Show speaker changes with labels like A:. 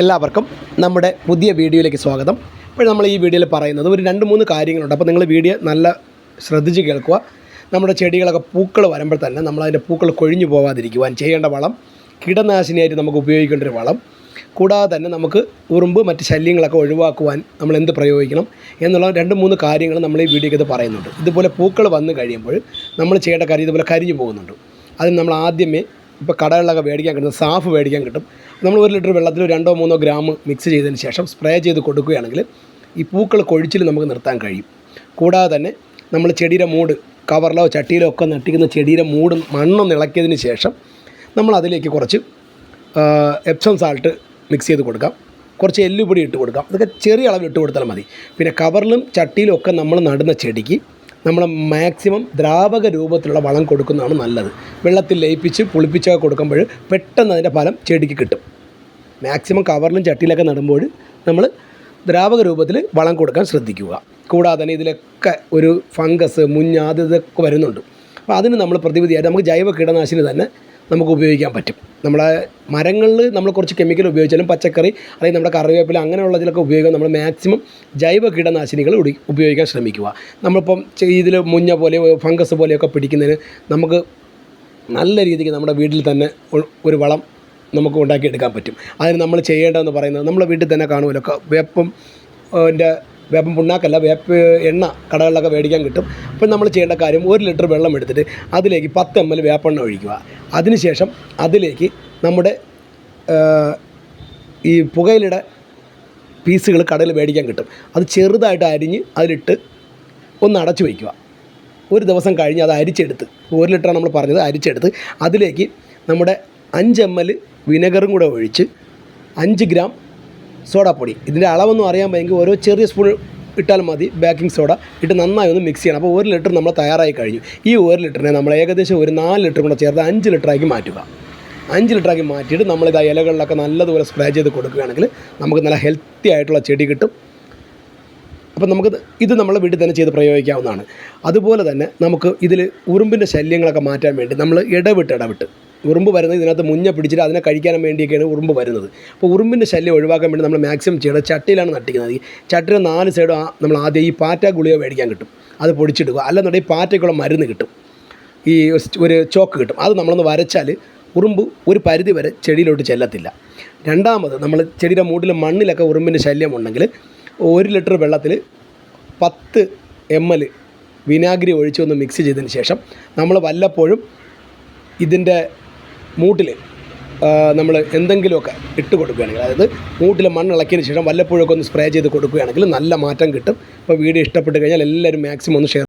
A: എല്ലാവർക്കും നമ്മുടെ പുതിയ വീഡിയോയിലേക്ക് സ്വാഗതം. ഇപ്പോൾ നമ്മൾ ഈ വീഡിയോയിൽ പറയുന്നത് ഒരു രണ്ട് മൂന്ന് കാര്യങ്ങളുണ്ട്. അപ്പോൾ നിങ്ങൾ വീഡിയോ നല്ല ശ്രദ്ധിച്ച് കേൾക്കുക. നമ്മുടെ ചെടികളൊക്കെ പൂക്കൾ വരുമ്പോൾ തന്നെ നമ്മൾ അതിന്റെ പൂക്കൾ കൊഴിഞ്ഞു പോകാതിരിക്കുവാൻ ചെയ്യേണ്ട വളം കീടനാശിനിയായിട്ട് നമുക്ക് ഉപയോഗിക്കേണ്ട ഒരു വളം. കൂടാതെ തന്നെ നമുക്ക് ഉറുമ്പ് മറ്റ് ശല്യങ്ങളൊക്കെ ഒഴിവാക്കുവാൻ നമ്മൾ എന്ത് പ്രയോഗിക്കണം എന്നുള്ള രണ്ട് മൂന്ന് കാര്യങ്ങൾ നമ്മൾ ഈ വീഡിയോയ്ക്ക് പറയുന്നുണ്ട്. ഇതുപോലെ പൂക്കൾ വന്നു കഴിയുമ്പോൾ നമ്മൾ ചെയ്യേണ്ട കാര്യം ഇതുപോലെ കരിഞ്ഞു പോകുന്നുണ്ട്. അതിന് നമ്മൾ ആദ്യമേ ഇപ്പോൾ കടകളിലൊക്കെ മേടിക്കാൻ കിട്ടുന്ന സാഫ് മേടിക്കാൻ കിട്ടും. നമ്മൾ ഒരു ലിറ്റർ വെള്ളത്തിൽ രണ്ടോ മൂന്നോ ഗ്രാം മിക്സ് ചെയ്തതിന് ശേഷം സ്പ്രേ ചെയ്ത് കൊടുക്കുകയാണെങ്കിൽ ഈ പൂക്കൾ കൊഴിച്ചിൽ നമുക്ക് നിർത്താൻ കഴിയും. കൂടാതെ തന്നെ നമ്മൾ ചെടിയുടെ മൂട് കവറിലോ ചട്ടിയിലോ ഒക്കെ നട്ടിക്കുന്ന ചെടിയുടെ മൂട് മണ്ണൊന്ന് ഇളക്കിയതിന് ശേഷം നമ്മൾ അതിലേക്ക് കുറച്ച് എപ്സം സാൾട്ട് മിക്സ് ചെയ്ത് കൊടുക്കാം. കുറച്ച് എല്ലുപൊടി ഇട്ട് കൊടുക്കാം. അതൊക്കെ ചെറിയ അളവിൽ ഇട്ട് കൊടുത്താൽ മതി. പിന്നെ കവറിലും ചട്ടിയിലും ഒക്കെ നമ്മൾ നടുന്ന ചെടിക്ക് നമ്മൾ മാക്സിമം ദ്രാവക രൂപത്തിലുള്ള വളം കൊടുക്കുന്നതാണ് നല്ലത്. വെള്ളത്തിൽ ലയിപ്പിച്ച് പുളിപ്പിച്ചൊക്കെ കൊടുക്കുമ്പോൾ പെട്ടെന്ന് അതിന്റെ ഫലം ചെടിക്ക് കിട്ടും. മാക്സിമം കവറിലും ചട്ടിയിലൊക്കെ നടുമ്പോൾ നമ്മൾ ദ്രാവക രൂപത്തിൽ വളം കൊടുക്കാൻ ശ്രദ്ധിക്കുക. കൂടാതെ തന്നെ ഇതിലൊക്കെ ഒരു ഫംഗസ് മുഞ്ഞ വരുന്നുണ്ട്. അപ്പോൾ അതിന് നമ്മൾ പ്രതിവിധിയായിട്ട് നമുക്ക് ജൈവ കീടനാശിനി തന്നെ നമുക്ക് ഉപയോഗിക്കാൻ പറ്റും. നമ്മളെ മരങ്ങളിൽ നമ്മൾ കുറച്ച് കെമിക്കൽ ഉപയോഗിച്ചാലും പച്ചക്കറി അല്ലെങ്കിൽ നമ്മുടെ കറിവേപ്പില അങ്ങനെയുള്ളതിലൊക്കെ ഉപയോഗം നമ്മൾ മാക്സിമം ജൈവ കീടനാശിനികൾ ഉപയോഗിക്കാൻ ശ്രമിക്കുക. നമ്മളിപ്പം ഇതിൽ മുഞ്ഞ പോലെ ഫംഗസ് പോലെയൊക്കെ പിടിക്കുന്നതിന് നമുക്ക് നല്ല രീതിക്ക് നമ്മുടെ വീട്ടിൽ തന്നെ ഒരു വളം നമുക്ക് ഉണ്ടാക്കിയെടുക്കാൻ പറ്റും. അതിന് നമ്മൾ ചെയ്യേണ്ടതെന്ന് പറയുന്നത് നമ്മളെ വീട്ടിൽ തന്നെ കാണുമല്ലോ. വേപ്പം എന്റെ വേപ്പം പുണ്ണാക്കല്ല വേപ്പ് എണ്ണ കടകളിലൊക്കെ മേടിക്കാൻ കിട്ടും. അപ്പം നമ്മൾ ചെയ്യേണ്ട കാര്യം ഒരു ലിറ്റർ വെള്ളം എടുത്തിട്ട് അതിലേക്ക് പത്ത് എം എൽ വേപ്പെണ്ണ ഒഴിക്കുക. അതിനുശേഷം അതിലേക്ക് നമ്മുടെ ഈ പുകയിലയുടെ പീസുകൾ കടയിൽ മേടിക്കാൻ കിട്ടും. അത് ചെറുതായിട്ട് അരിഞ്ഞ് അതിലിട്ട് ഒന്ന് അടച്ചു വയ്ക്കുക. ഒരു ദിവസം കഴിഞ്ഞ് അത് അരിച്ചെടുത്ത് ഒരു ലിറ്ററാണ് നമ്മൾ പറഞ്ഞത് അരിച്ചെടുത്ത് അതിലേക്ക് നമ്മുടെ അഞ്ച് എം എൽ വിനെഗറും കൂടെ ഒഴിച്ച് അഞ്ച് ഗ്രാം സോഡാപ്പൊടി. ഇതിന്റെ അളവൊന്നും അറിയാൻ പറ്റുമെങ്കിൽ ഓരോ ചെറിയ സ്പൂൺ ഇട്ടാൽ മതി ബേക്കിംഗ് സോഡ ഇട്ട് നന്നായി ഒന്ന് മിക്സ് ചെയ്യണം. അപ്പോൾ ഒരു ലിറ്റർ നമ്മൾ തയ്യാറായി കഴിഞ്ഞു. ഈ ഒരു ലിറ്ററിനെ നമ്മൾ ഏകദേശം ഒരു നാല് ലിറ്റർ കൂടെ ചേർത്ത് അഞ്ച് ലിറ്ററാക്കി മാറ്റുക. അഞ്ച് ലിറ്ററാക്കി മാറ്റിയിട്ട് നമ്മളിത് ആ ഇലകളിലൊക്കെ നല്ലതുപോലെ സ്പ്രേ ചെയ്ത് കൊടുക്കുകയാണെങ്കിൽ നമുക്ക് നല്ല ഹെൽത്തി ആയിട്ടുള്ള ചെടി കിട്ടും. അപ്പം നമുക്ക് ഇത് നമ്മൾ വീട്ടിൽ തന്നെ ചെയ്ത് പ്രയോഗിക്കാവുന്നതാണ്. അതുപോലെ തന്നെ നമുക്ക് ഇതിൽ ഉറുമ്പിന്റെ ശല്യങ്ങളൊക്കെ മാറ്റാൻ വേണ്ടി നമ്മൾ ഇടവിട്ട് ഇടവിട്ട് ഉറുമ്പ് വരുന്നത് ഇതിനകത്ത് മുഞ്ഞ പിടിച്ചിട്ട് അതിനെ കഴിക്കാൻ വേണ്ടിയൊക്കെയാണ് ഉറുമ്പ് വരുന്നത്. അപ്പോൾ ഉറുമ്പിന്റെ ശല്യം ഒഴിവാക്കാൻ വേണ്ടി നമ്മൾ മാക്സിമം ചെയ്യണം ചട്ടിയിലാണ് നട്ടിക്കുന്നത് ചട്ടിയുടെ നാല് സൈഡും നമ്മൾ ആദ്യം ഈ പാറ്റ ഗുളിക മേടിക്കാൻ കിട്ടും. അത് പൊടിച്ചിടുക. അല്ലെന്നുണ്ടെങ്കിൽ പാറ്റയ്ക്കുള്ള മരുന്ന് കിട്ടും. ഈ ഒരു ചോക്ക് കിട്ടും. അത് നമ്മളൊന്ന് വരച്ചാൽ ഉറുമ്പ് ഒരു പരിധി വരെ ചെടിയിലോട്ട് ചെല്ലത്തില്ല. രണ്ടാമത് നമ്മൾ ചെടിയുടെ മൂട്ടിൽ മണ്ണിലൊക്കെ ഉറുമ്പിന്റെ ശല്യം ഉണ്ടെങ്കിൽ ഒരു ലിറ്റർ വെള്ളത്തിൽ പത്ത് എം എൽ വിനാഗിരി ഒഴിച്ച് ഒന്ന് മിക്സ് ചെയ്തതിന് ശേഷം നമ്മൾ വല്ലപ്പോഴും ഇതിന്റെ മൂട്ടിൽ നമ്മൾ എന്തെങ്കിലുമൊക്കെ ഇട്ട് കൊടുക്കുകയാണെങ്കിൽ അതായത് മൂട്ടിൽ മണ്ണ് ഇളക്കിയതിന് ശേഷം വല്ലപ്പോഴൊക്കെ ഒന്ന് സ്പ്രേ ചെയ്ത് കൊടുക്കുകയാണെങ്കിൽ നല്ല മാറ്റം കിട്ടും. അപ്പോൾ വീഡിയോ ഇഷ്ടപ്പെട്ട് കഴിഞ്ഞാൽ എല്ലാവരും മാക്സിമം ഒന്ന് ഷെയർ